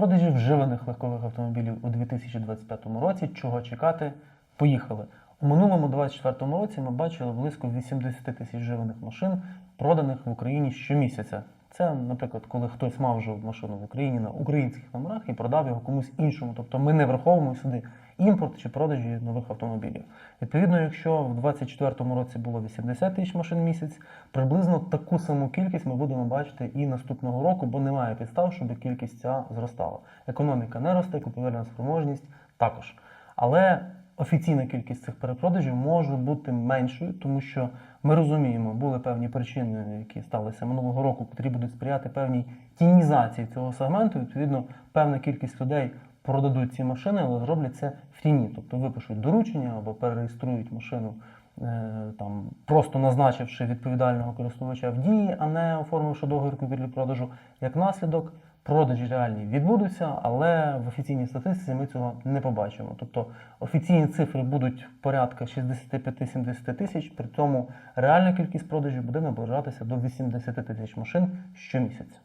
Продажі вживаних легкових автомобілів у 2025 році. Чого чекати? Поїхали. У минулому 2024 році ми бачили близько 80 тисяч вживаних машин, проданих в Україні щомісяця. Це, наприклад, коли хтось мав вже машину в Україні на українських номерах і продав його комусь іншому. Тобто ми не враховуємо сюди імпорт чи продажі нових автомобілів. Відповідно, якщо в 2024 році було 80 тисяч машин в місяць, приблизно таку саму кількість ми будемо бачити і наступного року, бо немає підстав, щоб кількість ця зростала. Економіка не росте, купівельна спроможність також. Але офіційна кількість цих перепродажів може бути меншою, тому що ми розуміємо, були певні причини, які сталися минулого року, котрі будуть сприяти певній тінізації цього сегменту. Відповідно, певна кількість людей продадуть ці машини, але зроблять це в тіні, тобто випишуть доручення або перереєструють машину. Е, Там просто назначивши відповідального користувача в дії, а не оформивши договір купівлі-продажу. Як наслідок, продажі реальні відбудуться, але в офіційній статистиці ми цього не побачимо. Тобто офіційні цифри будуть порядка 65-70 тисяч, при цьому реальна кількість продажів буде наближатися до 80 тисяч машин щомісяця.